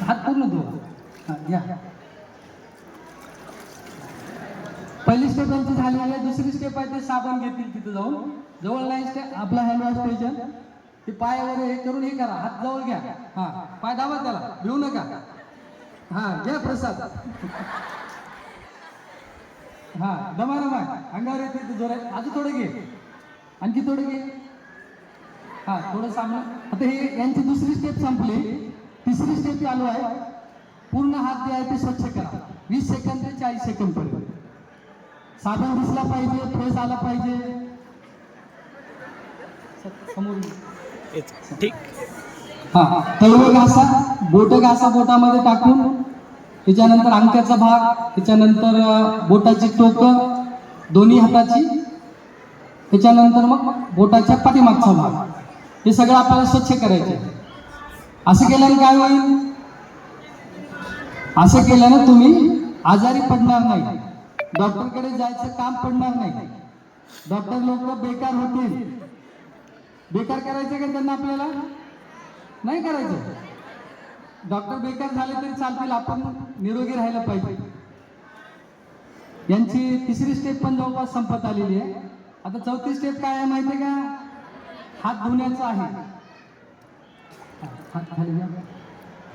हात पूर्ण धुवा. हां घ्या पहिली स्टेप यांची झाली आहे दुसरी स्टेप आहे ते साबण घेतील तिथे जाऊन. जवळ नाही स्टेप आपला हँड वॉश स्टेशन ते पायावर हे करून हे करा हात जवळ घ्या. हा पाय दाबा त्याला भिवू नका. हा घ्या प्रसाद. हा दमा दमा. अंगावर येते जोर जोरात. अजून थोडं घे. आणखी थोडं घे. हा थोडं सामना आता हे यांची दुसरी स्टेप संपली. तिसरी स्टेप चालू आहे. पूर्ण हात जे आहे ते स्वच्छ करा. वीस सेकंद ते चाळीस सेकंद पर्यंत. साबण दिसला पाहिजे फेस आला पाहिजे. समोर ठीक. हा तळवे घासा. बोट घासा बोटामध्ये टाकून. त्याच्यानंतर अंगठ्याचा भाग त्याच्यानंतर बोटाची टोक दोन्ही हाताची. त्याच्यानंतर मग बोटाच्या पाठीमागचा भाग. हे सगळं आपल्याला स्वच्छ करायचे असं केल्याने काय होईल? असं केल्यानं तुम्ही आजारी पडणार नाही. डॉक्टरकडे जायचं काम पडणार नाही. डॉक्टर लोक बेकार होतील. बेकार करायचं का त्यांना आपल्याला? नाही करायचं. डॉक्टर बेकार झाले तरी चालतील. आपण निरोगी राहायला पाहिजे. यांची तिसरी स्टेप पण जवळपास संपत आलेली आहे. आता चौथी स्टेप काय आहे माहिती आहे का? हात धुण्याचं आहे.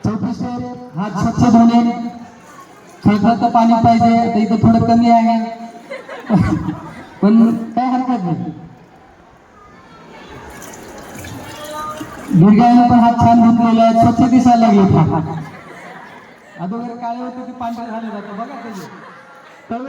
चौथी स्टेप हात स्वच्छ धुणे खळखळतं पाणी पाहिजे आता इथं थोडं कमी आहे पण काय हरकत नाही दुर्गाने पण हात छान धुतलेले आहेत स्वच्छ दिसायला लागले अगोदर काळे होते ते पांढरे झाले जातं बघा त्याचे